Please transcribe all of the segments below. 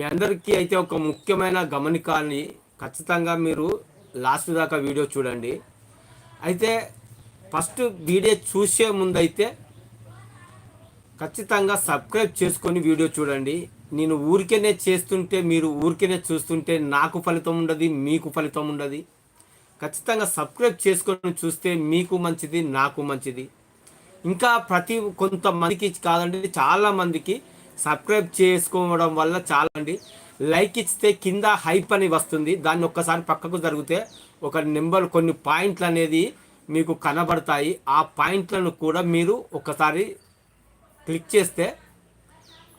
మీ అందరికీ అయితే ఒక ముఖ్యమైన గమనికాన్ని ఖచ్చితంగా మీరు లాస్ట్ దాకా వీడియో చూడండి. అయితే ఫస్ట్ వీడియో చూసే ముందైతే ఖచ్చితంగా సబ్స్క్రైబ్ చేసుకొని వీడియో చూడండి. నేను ఊరికేనే చేస్తుంటే మీరు ఊరికేనే చూస్తుంటే నాకు ఫలితం ఉండదు మీకు ఫలితం ఉండదు. ఖచ్చితంగా సబ్స్క్రైబ్ చేసుకొని చూస్తే మీకు మంచిది నాకు మంచిది. ఇంకా ప్రతి కొంతమందికి కాదండి చాలామందికి సబ్స్క్రైబ్ చేసుకోవడం వల్ల చాలా అండి లైక్ ఇస్తే కింద హైప్ అని వస్తుంది. దాన్ని ఒక్కసారి పక్కకు జరిగితే ఒక నెంబర్ కొన్ని పాయింట్లు అనేది మీకు కనబడతాయి. ఆ పాయింట్లను కూడా మీరు ఒకసారి క్లిక్ చేస్తే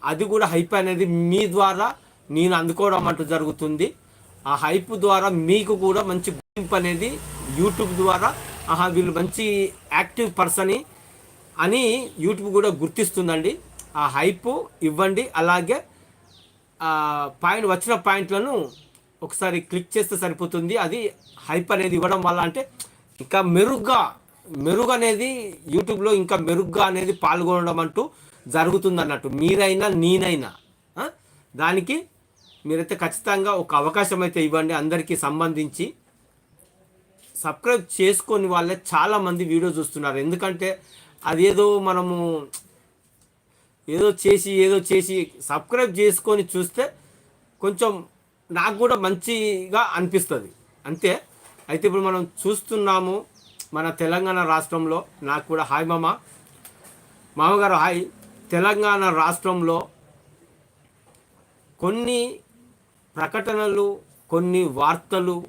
అది కూడా హైప్ అనేది మీ ద్వారా నేను అందుకోవడం అంటూ జరుగుతుంది. ఆ హైప్ ద్వారా మీకు కూడా మంచి గుర్తింపు అనేది యూట్యూబ్ ద్వారా ఆహా వీళ్ళు మంచి యాక్టివ్ పర్సన్ అని యూట్యూబ్ కూడా గుర్తిస్తుందండి. ఆ హైప్ ఇవ్వండి. అలాగే పాయింట్ వచ్చిన పాయింట్లను ఒకసారి క్లిక్ చేస్తే సరిపోతుంది. అది హైప్ అనేది ఇవ్వడం వల్ల అంటే ఇంకా మెరుగ్గా మెరుగు అనేది యూట్యూబ్లో ఇంకా మెరుగ్గా అనేది పాల్గొనడం అంటూ జరుగుతుంది అన్నట్టు మీరైనా నేనైనా దానికి మీరైతే ఖచ్చితంగా ఒక అవకాశం అయితే ఇవ్వండి. అందరికీ సంబంధించి సబ్స్క్రైబ్ చేసుకొని వాళ్ళే చాలామంది వీడియో చూస్తున్నారు. ఎందుకంటే అదేదో మనము ఏదో చేసి ఏదో చేసి సబ్స్క్రైబ్ చేసుకొని చూస్తే కొంచెం నాకు కూడా మంచిగా అనిపిస్తుంది. అంతే. అయితే ఇప్పుడు మనం చూస్తున్నాము మన తెలంగాణ రాష్ట్రంలో నాకు కూడా హాయ్ మామ. మామగారు హాయ్. తెలంగాణ రాష్ట్రంలో కొన్ని ప్రకటనలు కొన్ని వార్తలు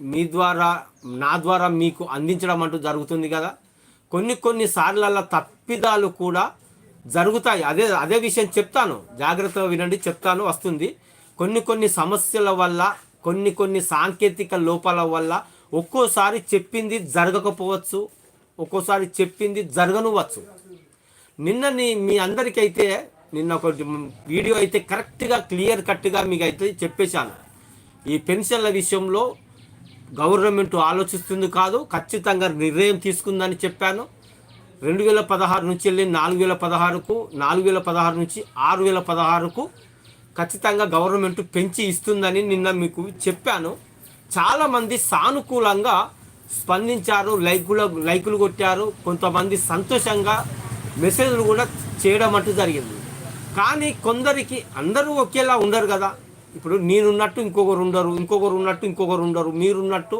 మీ ద్వారా నా ద్వారా మీకు అందించడం అంటూ జరుగుతుంది కదా. కొన్ని కొన్ని సార్ల తప్పిదాలు కూడా జరుగుతాయి. అదే అదే విషయం చెప్తాను. జాగ్రత్తగా వినండి చెప్తాను వస్తుంది. కొన్ని కొన్ని సమస్యల వల్ల కొన్ని కొన్ని సాంకేతిక లోపాల వల్ల ఒక్కోసారి చెప్పింది జరగకపోవచ్చు ఒక్కోసారి చెప్పింది జరగనువచ్చు. నిన్న మీ అందరికైతే నిన్న ఒక వీడియో అయితే కరెక్ట్గా క్లియర్ కట్గా మీకు అయితే చెప్పేశాను. ఈ పెన్షన్ల విషయంలో గవర్నమెంట్ ఆలోచిస్తుంది కాదు ఖచ్చితంగా నిర్ణయం తీసుకుందని చెప్పాను. రెండు వేల పదహారు నుంచి వెళ్ళి నాలుగు వేల పదహారుకు నాలుగు వేల పదహారు నుంచి ఆరు వేల పదహారుకు ఖచ్చితంగా గవర్నమెంట్ పెంచి ఇస్తుందని నిన్న మీకు చెప్పాను. చాలామంది సానుకూలంగా స్పందించారు లైకులు లైకులు కొట్టారు కొంతమంది సంతోషంగా మెసేజ్లు కూడా చేయడం అంటూ జరిగింది. కానీ కొందరికి అందరూ ఒకేలా ఉండరు కదా. ఇప్పుడు నేనున్నట్టు ఇంకొకరు ఉండరు ఇంకొకరు ఉన్నట్టు ఇంకొకరు ఉండరు మీరున్నట్టు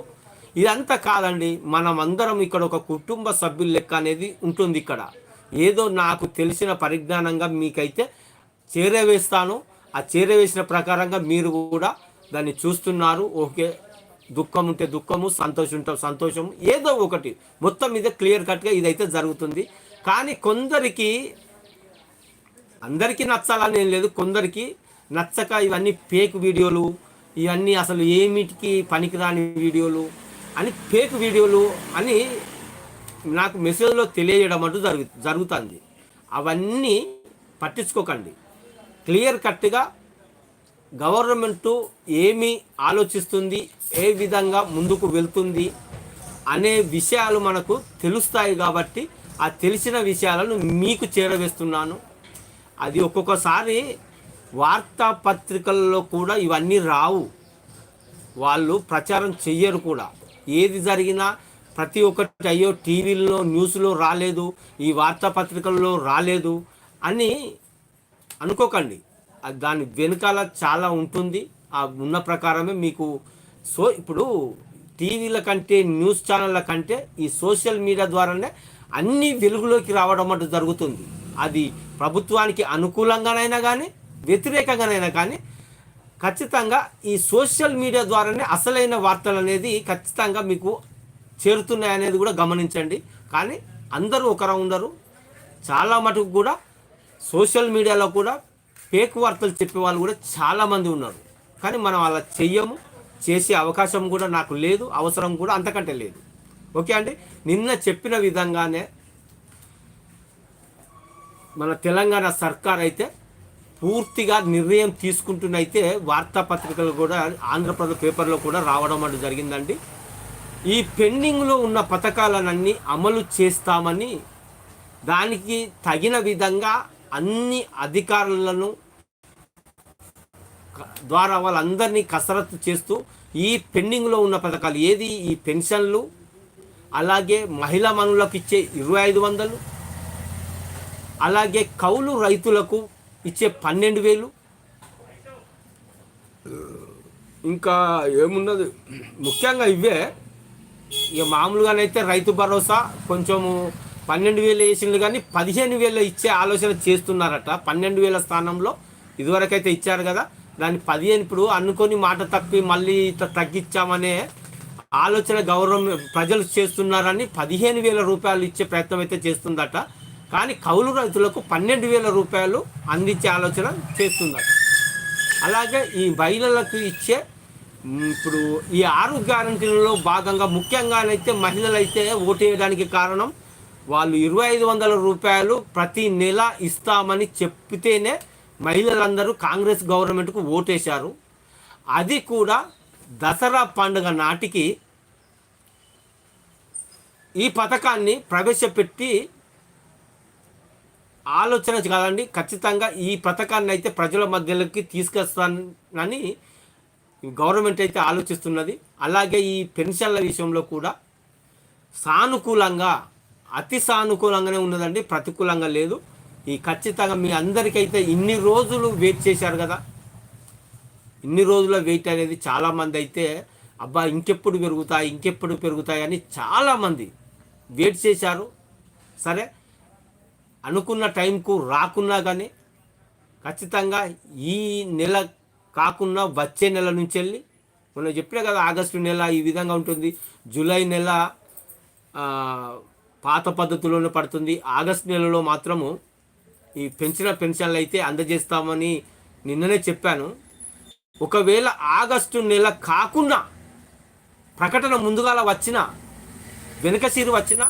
ఇదంతా కాదండి మనం అందరం ఇక్కడ ఒక కుటుంబ సభ్యుల లెక్క అనేది ఉంటుంది ఇక్కడ. ఏదో నాకు తెలిసిన పరిజ్ఞానంగా మీకైతే చేరవేస్తాను. ఆ చేరవేసిన ప్రకారంగా మీరు కూడా దాన్ని చూస్తున్నారు. ఓకే దుఃఖం ఉంటే దుఃఖము సంతోషం ఉంటే సంతోషము ఏదో ఒకటి. మొత్తం మీద క్లియర్ కట్గా ఇదైతే జరుగుతుంది. కానీ కొందరికి అందరికీ నచ్చాలని ఏం లేదు. కొందరికి నచ్చక ఇవన్నీ ఫేక్ వీడియోలు ఇవన్నీ అసలు ఏమిటికి పనికిరాని వీడియోలు అని ఫేక్ వీడియోలు అని నాకు మెసేజ్లో తెలియజేయడం అంటూ జరుగు జరుగుతుంది. అవన్నీ పట్టించుకోకండి. క్లియర్ కట్గా గవర్నమెంటు ఏమి ఆలోచిస్తుంది ఏ విధంగా ముందుకు వెళ్తుంది అనే విషయాలు మనకు తెలుస్తాయి కాబట్టి ఆ తెలిసిన విషయాలను మీకు చేరవేస్తున్నాను. అది ఒక్కొక్కసారి వార్తాపత్రికల్లో కూడా ఇవన్నీ రావు. వాళ్ళు ప్రచారం చెయ్యరు కూడా. ఏది జరిగినా ప్రతి ఒక్కటి అయ్యో టీవీల్లో న్యూస్లో రాలేదు ఈ వార్తాపత్రికల్లో రాలేదు అని అనుకోకండి. దాని వెనుకాల చాలా ఉంటుంది. ఆ ఉన్న ప్రకారమే మీకు సో ఇప్పుడు టీవీల కంటే న్యూస్ ఛానళ్ళ కంటే ఈ సోషల్ మీడియా ద్వారానే అన్ని వెలుగులోకి రావడం అంటూ జరుగుతుంది. అది ప్రభుత్వానికి అనుకూలంగానైనా కానీ వ్యతిరేకంగానైనా కానీ ఖచ్చితంగా ఈ సోషల్ మీడియా ద్వారానే అసలైన వార్తలు అనేది ఖచ్చితంగా మీకు చేరుతున్నాయి అనేది కూడా గమనించండి. కానీ అందరూ ఒకరా ఉండరు చాలా మటుకు కూడా సోషల్ మీడియాలో కూడా ఫేక్ వార్తలు చెప్పే వాళ్ళు కూడా చాలామంది ఉన్నారు. కానీ మనం అలా చెయ్యము చేసే అవకాశం కూడా నాకు లేదు అవసరం కూడా అంతకంటే లేదు. ఓకే అండి? నిన్న చెప్పిన విధంగానే మన తెలంగాణ సర్కార్ అయితే పూర్తిగా నిర్ణయం తీసుకుంటున్నైతే వార్తాపత్రికలు కూడా ఆంధ్రప్రదేశ్ పేపర్లో కూడా రావడం అంటూ జరిగిందండి. ఈ పెండింగ్లో ఉన్న పథకాలన్నీ అమలు చేస్తామని దానికి తగిన విధంగా అన్ని అధికారులను ద్వారా వాళ్ళందరినీ కసరత్తు చేస్తూ ఈ పెండింగ్లో ఉన్న పథకాలు ఏది? ఈ పెన్షన్లు అలాగే మహిళా మనులకు ఇచ్చే ఇరవై ఐదు వందలు అలాగే కౌలు రైతులకు ఇచ్చే పన్నెండు వేలు. ఇంకా ఏమున్నది? ముఖ్యంగా ఇవే. ఇక మామూలుగానైతే రైతు భరోసా కొంచెము పన్నెండు వేలు వేసిండు కానీ పదిహేను వేలు ఇచ్చే ఆలోచన చేస్తున్నారట. పన్నెండు వేల స్థానంలో ఇదివరకైతే ఇచ్చారు కదా. దాన్ని పదిహేను ఇప్పుడు అనుకొని మాట తప్పి మళ్ళీ ఇట్లా తగ్గించామనే ఆలోచన గౌరవం ప్రజలు చేస్తున్నారని పదిహేను వేల రూపాయలు ఇచ్చే ప్రయత్నం అయితే చేస్తుందట. కానీ కౌలు రైతులకు పన్నెండు వేల రూపాయలు అందించే ఆలోచన చేస్తుందట. అలాగే ఈ మహిళలకు ఇచ్చే ఇప్పుడు ఈ ఆరు గ్యారంటీలలో భాగంగా ముఖ్యంగానైతే మహిళలైతే ఓటు వేయడానికి కారణం వాళ్ళు ఇరవై ఐదు వందల రూపాయలు ప్రతి నెల ఇస్తామని చెప్తేనే మహిళలందరూ కాంగ్రెస్ గవర్నమెంట్కు ఓటేశారు. అది కూడా దసరా పండుగ నాటికి ఈ పథకాన్ని ప్రవేశపెట్టి ఆలోచన కాదండి. ఖచ్చితంగా ఈ పథకాన్ని అయితే ప్రజల మధ్యలోకి తీసుకొస్తానని గవర్నమెంట్ అయితే ఆలోచిస్తున్నది. అలాగే ఈ పెన్షన్ల విషయంలో కూడా సానుకూలంగా అతి సానుకూలంగానే ఉన్నదండి. ప్రతికూలంగా లేదు. ఈ ఖచ్చితంగా మీ అందరికైతే ఇన్ని రోజులు వెయిట్ చేశారు కదా. ఇన్ని రోజుల వెయిట్ అనేది చాలామంది అయితే అబ్బా ఇంకెప్పుడు పెరుగుతాయి ఇంకెప్పుడు పెరుగుతాయి అని చాలామంది వెయిట్ చేశారు. సరే అనుకున్న టైంకు రాకున్నా కానీ ఖచ్చితంగా ఈ నెల కాకుండా వచ్చే నెల నుంచి వెళ్ళి మనం చెప్పినా కదా ఆగస్టు నెల ఈ విధంగా ఉంటుంది. జూలై నెల పాత పద్ధతిలోనే పడుతుంది. ఆగస్టు నెలలో మాత్రము ఈ పెన్షన్ పెన్షన్లు అయితే అందజేస్తామని నిన్ననే చెప్పాను. ఒకవేళ ఆగస్టు నెల కాకుండా ప్రకటన ముందుగాల వచ్చిన వెనుక సీరు వచ్చిన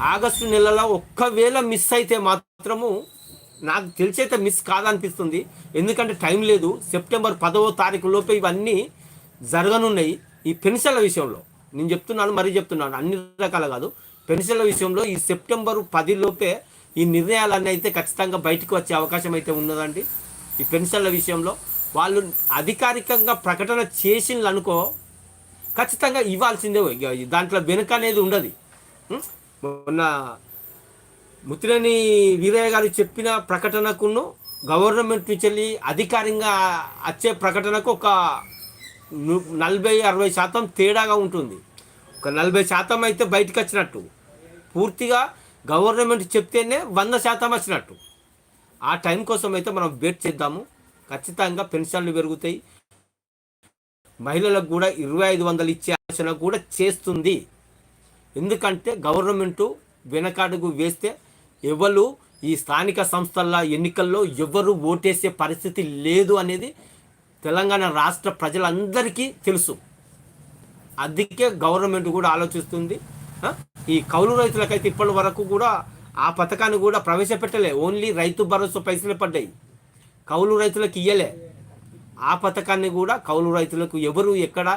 ఆగస్టు నెలలో ఒక్కవేళ మిస్ అయితే మాత్రము నాకు తెలిసైతే మిస్ కాదనిపిస్తుంది. ఎందుకంటే టైం లేదు. సెప్టెంబర్ పదవ తారీఖు లోపే ఇవన్నీ జరగనున్నాయి. ఈ పెన్షన్ల విషయంలో నేను చెప్తున్నాను మరీ చెప్తున్నాను అన్ని రకాల కాదు. పెన్షన్ల విషయంలో ఈ సెప్టెంబర్ పది లోపే ఈ నిర్ణయాలన్నీ అయితే ఖచ్చితంగా బయటకు వచ్చే అవకాశం అయితే ఉన్నదండి. ఈ పెన్షన్ల విషయంలో వాళ్ళు అధికారికంగా ప్రకటన చేసిండ్రు అనుకో ఖచ్చితంగా ఇవ్వాల్సిందే. దాంట్లో వెనుక అనేది ఉండదు. మొన్న ముత్తినేని వీరయ్య గారు చెప్పిన ప్రకటనకును గవర్నమెంట్ నుంచి వెళ్ళి అధికారికంగా వచ్చే ప్రకటనకు ఒక నలభై అరవై శాతం తేడాగా ఉంటుంది. ఒక నలభై శాతం అయితే బయటకు వచ్చినట్టు. పూర్తిగా గవర్నమెంట్ చెప్తేనే వంద శాతం వచ్చినట్టు. ఆ టైం కోసం అయితే మనం వెయిట్ చేద్దాము. ఖచ్చితంగా పెన్షన్లు పెరుగుతాయి. మహిళలకు కూడా ఇరవై ఐదు వందలు ఇచ్చే ఆలోచన కూడా చేస్తుంది. ఎందుకంటే గవర్నమెంటు వెనకాడుగు వేస్తే ఎవరు ఈ స్థానిక సంస్థల ఎన్నికల్లో ఎవరు ఓటేసే పరిస్థితి లేదు అనేది తెలంగాణ రాష్ట్ర ప్రజలందరికీ తెలుసు. అందుకే గవర్నమెంట్ కూడా ఆలోచిస్తుంది. ఈ కౌలు రైతులకైతే ఇప్పటి వరకు కూడా ఆ పథకాన్ని కూడా ప్రవేశపెట్టలే. ఓన్లీ రైతు భరోసా పైసలు పడ్డాయి. కౌలు రైతులకు ఇయ్యలే. ఆ పథకాన్ని కూడా కౌలు రైతులకు ఎవరు ఎక్కడ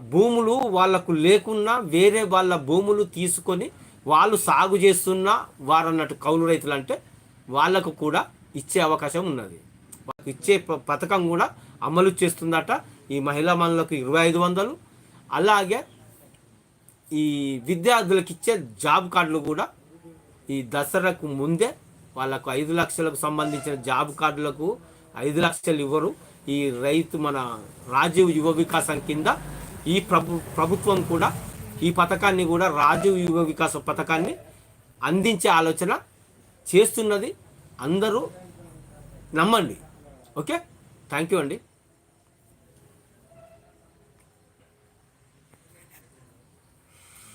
భూములు వాళ్ళకు లేకున్నా వేరే వాళ్ళ భూములు తీసుకొని వాళ్ళు సాగు చేస్తున్న వారన్నట్టు కౌలు రైతులు అంటే వాళ్ళకు కూడా ఇచ్చే అవకాశం ఉన్నది. వాళ్ళకి ఇచ్చే ప- పథకం కూడా అమలు చేస్తుందట ఈ మహిళా మనులకు ఇరవై ఐదు వందలు. అలాగే ఈ విద్యార్థులకు ఇచ్చే జాబ్ కార్డులు కూడా ఈ దసరాకు ముందే వాళ్ళకు ఐదు లక్షలకు సంబంధించిన జాబ్ కార్డులకు ఐదు లక్షలు ఇవ్వరు. ఈ రైతు మన రాజీవ్ యువ వికాసం కింద ఈ ప్రభు ప్రభుత్వం కూడా ఈ పథకాన్ని కూడా రాజీవ్ యువ వికాస పథకాన్ని అందించే ఆలోచన చేస్తున్నది. అందరూ నమ్మండి. ఓకే? థ్యాంక్ యూ అండి.